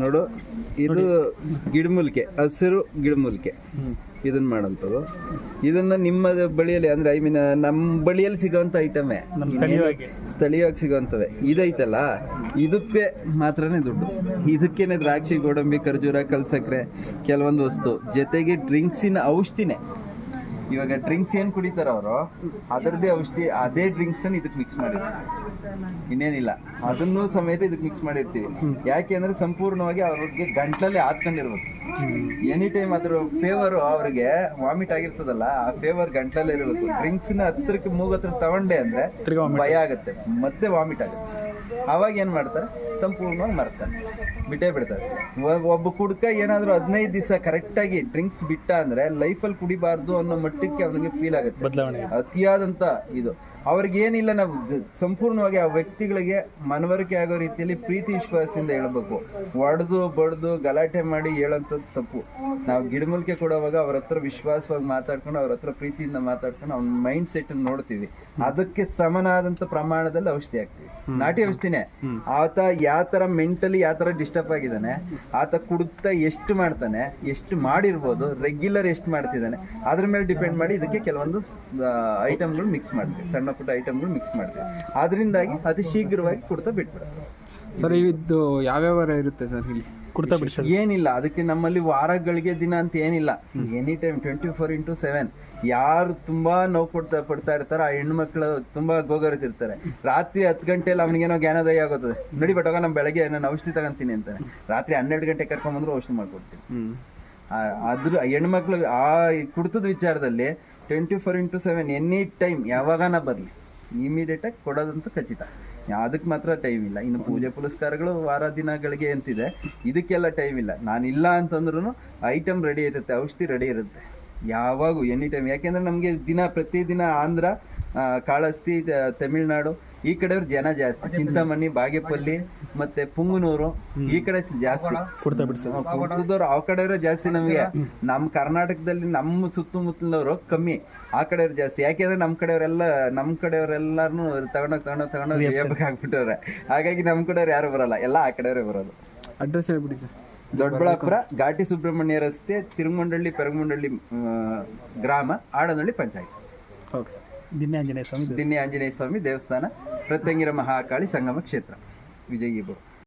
ನೋಡು ಇದು ಗಿಡಮೂಲಿಕೆ ಹಸಿರು ಗಿಡಮೂಲಿಕೆ. ಇದನ್ನ ಮಾಡೋಂಥದ್ದು ಇದನ್ನ ನಿಮ್ಮ ಬಳಿಯಲ್ಲಿ ಅಂದ್ರೆ ಐ ಮೀನ್ ನಮ್ಮ ಬಳಿಯಲ್ಲಿ ಸಿಗುವಂತ ಐಟಮೇ ನಮ್ಮ ಸ್ಥಳೀಯವಾಗಿ. ಸ್ಥಳೀಯವಾಗಿ ಸಿಗೋಂಥವೆ ಇದೈತಲ್ಲ ಇದಕ್ಕೆ ಮಾತ್ರನೇ ದುಡ್ಡು. ಇದಕ್ಕೇನೆ ದ್ರಾಕ್ಷಿ ಗೋಡಂಬಿ ಖರ್ಜೂರ ಕಲ್ಸಕ್ರೆ ಕೆಲವೊಂದು ವಸ್ತು. ಜೊತೆಗೆ ಡ್ರಿಂಕ್ಸಿನ ಔಷಧಿನೇ. ಇವಾಗ ಡ್ರಿಂಕ್ಸ್ ಏನ್ ಕುಡಿತಾರ ಅವರು ಅದರದೇ ಔಷಧಿ ಅದೇ ಡ್ರಿಂಕ್ಸ್ ಅನ್ನು ಇದಕ್ಕೆ ಮಿಕ್ಸ್ ಮಾಡಿರ್ತೀವಿ ಇನ್ನೇನಿಲ್ಲ ಅದನ್ನು ಸಮೇತ ಇದಕ್ಕೆ ಮಿಕ್ಸ್ ಮಾಡಿರ್ತೀವಿ. ಯಾಕೆ ಅಂದ್ರೆ ಸಂಪೂರ್ಣವಾಗಿ ಅವ್ರಿಗೆ ಗಂಟ್ಲಲ್ಲಿ ಹಾತ್ಕೊಂಡಿರ್ಬೇಕು ಎನಿ ಟೈಮ್ ಅದ್ರ ಫೇವರ್ ಅವ್ರಿಗೆ ವಾಮಿಟ್ ಆಗಿರ್ತದಲ್ಲ ಆ ಫೇವರ್ ಗಂಟ್ಲಲ್ಲಿ ಇರಬೇಕು. ಡ್ರಿಂಕ್ಸ್ನ ಹತ್ರಕ್ಕೆ ಮೂಗ್ ಹತ್ರ ತಗೊಂಡೆ ಅಂದ್ರೆ. ಭಯ ಆಗುತ್ತೆ ಮತ್ತೆ ವಾಮಿಟ್ ಆಗುತ್ತೆ. ಅವಾಗ ಏನ್ ಮಾಡ್ತಾರೆ? ಸಂಪೂರ್ಣವಾಗಿ ಮರ್ತಾರೆ. ಬಿಟ್ಟೇ ಬಿಡ್ತಾರೆ. ಒಬ್ಬ ಕುಡ್ಕ ಏನಾದ್ರು ಹದಿನೈದು ದಿವಸ ಕರೆಕ್ಟ್ ಆಗಿ ಡ್ರಿಂಕ್ಸ್ ಬಿಟ್ಟ ಅಂದ್ರೆ ಲೈಫಲ್ಲಿ ಕುಡಿಬಾರ್ದು ಅನ್ನೋ ಮಟ್ಟಕ್ಕೆ ಅವನಿಗೆ ಫೀಲ್ ಆಗುತ್ತೆ. ಬದಲಾವಣೆ. ಅತಿಯಾದಂತ ಇದು. ಅವ್ರಿಗೆ ಏನಿಲ್ಲ ನಾವು ಸಂಪೂರ್ಣವಾಗಿ ಆ ವ್ಯಕ್ತಿಗಳಿಗೆ ಮನವರಿಕೆ ಆಗೋ ರೀತಿಯಲ್ಲಿ ಪ್ರೀತಿ ವಿಶ್ವಾಸದಿಂದ ಹೇಳಬೇಕು. ಒಡೆದು ಬಡ್ದು ಗಲಾಟೆ ಮಾಡಿ ಹೇಳೋಂಥದ್ದು ತಪ್ಪು. ನಾವು ಗಿಡಮೂಲಿಕೆ ಕೊಡುವಾಗ ಅವ್ರ ಹತ್ರ ವಿಶ್ವಾಸವಾಗಿ ಮಾತಾಡ್ಕೊಂಡು ಅವ್ರ ಹತ್ರ ಪ್ರೀತಿಯಿಂದ ಮಾತಾಡ್ಕೊಂಡು ಅವ್ನ ಮೈಂಡ್ ಸೆಟ್ ನೋಡ್ತೀವಿ. ಅದಕ್ಕೆ ಸಮನಾದಂತ ಪ್ರಮಾಣದಲ್ಲಿ ಔಷಧಿ ಹಾಕ್ತಿವಿ. ನಾಟಿ ಔಷಧಿನೇ. ಆತ ಯಾವ ತರ ಮೆಂಟಲಿ ಯಾವ ತರ ಡಿಸ್ಟರ್ಬ್ ಆಗಿದ್ದಾನೆ ಆತ ಕುಡುತ್ತಾ ಎಷ್ಟು ಮಾಡ್ತಾನೆ ಎಷ್ಟು ಮಾಡಿರ್ಬೋದು ರೆಗ್ಯುಲರ್ ಎಷ್ಟು ಮಾಡ್ತಿದ್ದಾನೆ ಅದ್ರ ಮೇಲೆ ಡಿಪೆಂಡ್ ಮಾಡಿ ಇದಕ್ಕೆ ಕೆಲವೊಂದು ಐಟಮ್ಗಳು ಮಿಕ್ಸ್ ಮಾಡ್ತೀವಿ. ಸಣ್ಣ ಪುಟ್ಟ ಐಟಮ್ಗಳು ಮಿಕ್ಸ್ ಮಾಡ್ತೀವಿ. ಅದರಿಂದಾಗಿ ಅತಿ ಶೀಘ್ರವಾಗಿ ಕುಡ್ತಾ ಬಿಟ್ಬಿಡುತ್ತೆ ಸರ್ ಇದು ಯಾವ್ಯಾವ ವಾರ ಇರುತ್ತೆ ಸರ್ ಇಲ್ಲಿ? ಕುಡ್ತಾ ಬಿಡಿಸೋದು ಏನಿಲ್ಲ ಅದಕ್ಕೆ ನಮ್ಮಲ್ಲಿ ವಾರಗಳಿಗೆ ದಿನ ಅಂತ ಏನಿಲ್ಲ. Any time twenty four into seven ಯಾರು ತುಂಬಾ ನೋವು ಕೊಡ್ತಾ ಪಡ್ತಾ ಇರ್ತಾರ ಆ ಹೆಣ್ಮಕ್ಳು ತುಂಬಾ ಗೋಗರಿತಿರ್ತಾರೆ. ರಾತ್ರಿ ಹತ್ತು ಗಂಟೆಲಿ ಅವನಿಗೇನೋ ಜ್ಞಾನೋದಯ ಆಗುತ್ತದೆ ನಡಿ ಬಟ್ ನಮ್ಮ ಬೆಳಗ್ಗೆ ನಾನು ಔಷಧಿ ತಗೊಂತೀನಿ ಅಂತಾನೆ. ರಾತ್ರಿ ಹನ್ನೆರಡು ಗಂಟೆ ಕರ್ಕೊಂಬಂದ್ರು ಔಷಧಿ ಮಾಡ್ಕೊಡ್ತೀನಿ. ಅದ್ರ ಹೆಣ್ಮಕ್ಳು, ಆ ಕುಡ್ತದ ವಿಚಾರದಲ್ಲಿ twenty four into seven any time ಯಾವಾಗನ ಬರಲಿ ಇಮಿಡಿಯೇಟಾಗಿ ಕೊಡೋದಂತೂ ಖಚಿತ. ಅದಕ್ಕೆ ಮಾತ್ರ ಟೈಮ್ ಇಲ್ಲ. ಇನ್ನು ಪೂಜೆ ಪುರಸ್ಕಾರಗಳು ವಾರ ದಿನಗಳಿಗೆ ಅಂತಿದೆ. ಇದಕ್ಕೆಲ್ಲ ಟೈಮ್ ಇಲ್ಲ. ನಾನು ಇಲ್ಲ ಅಂತಂದ್ರೂ ಐಟಮ್ ರೆಡಿ ಇರುತ್ತೆ, ಔಷಧಿ ರೆಡಿ ಇರುತ್ತೆ. ಯಾವಾಗೂ ಎನಿ ಟೈಮ್ ಯಾಕೆಂದ್ರೆ ನಮಗೆ ದಿನ, ಪ್ರತಿದಿನ ಆಂಧ್ರ ಕಾಳಸ್ತಿ ತಮಿಳ್ನಾಡು ಈ ಕಡೆಯವ್ರು ಜನ ಜಾಸ್ತಿ. ಚಿಂತಾಮಣಿ ಬಾಗೇಪಲ್ಲಿ ಮತ್ತೆ ಪುಂಗನೂರು ಈ ಕಡೆ ಜಾಸ್ತಿ. ಕುಡ್ತದವ್ರು ಆ ಕಡೆ ಜಾಸ್ತಿ ನಮಗೆ. ನಮ್ಮ ಕರ್ನಾಟಕದಲ್ಲಿ ನಮ್ಮ ಸುತ್ತಮುತ್ತಲವ್ರು ಕಮ್ಮಿ. ಆ ಕಡೆಯವ್ರು ಜಾಸ್ತಿ. ಯಾಕೆಂದ್ರೆ ನಮ್ಮ ಕಡೆಯವರೆಲ್ಲ ನಮ್ಮ ಕಡೆಯವರೆಲ್ಲಾರು ತಗೊಂಡೋಗ್ ತಗೊಂಡೋಗಿ ತಗೊಂಡೋಗಿ ಆಗ್ಬಿಟ್ಟವ್ರೆ. ಹಾಗಾಗಿ ನಮ್ಮ ಕಡೆಯವ್ರು ಯಾರು ಬರಲ್ಲ. ಎಲ್ಲ ಆ ಕಡೆಯವರೇ ಬರೋದು. ಅಡ್ರೆಸ್ ಹೇಳ್ಬಿಡಿ ಸರ್. ದೊಡ್ಡಬಳ್ಳಾಪುರ ಘಾಟಿ ಸುಬ್ರಹ್ಮಣ್ಯ ರಸ್ತೆ ತಿರುಮಂಡಳ್ಳಿ ಪೆರಗಮಂಡಳ್ಳಿ ಆ, ಗ್ರಾಮ ಆಡನಹಳ್ಳಿ ಪಂಚಾಯತ್. Okay sir. ಆಂಜನೇಯ ಸ್ವಾಮಿ. ದಿನ್ನಿ ಆಂಜನೇಯ ಸ್ವಾಮಿ ದೇವಸ್ಥಾನ ಪ್ರತ್ಯಂಗಿರ ಮಹಾಕಾಳಿ ಸಂಗಮ ಕ್ಷೇತ್ರ ವಿಜಯಗಿಬರು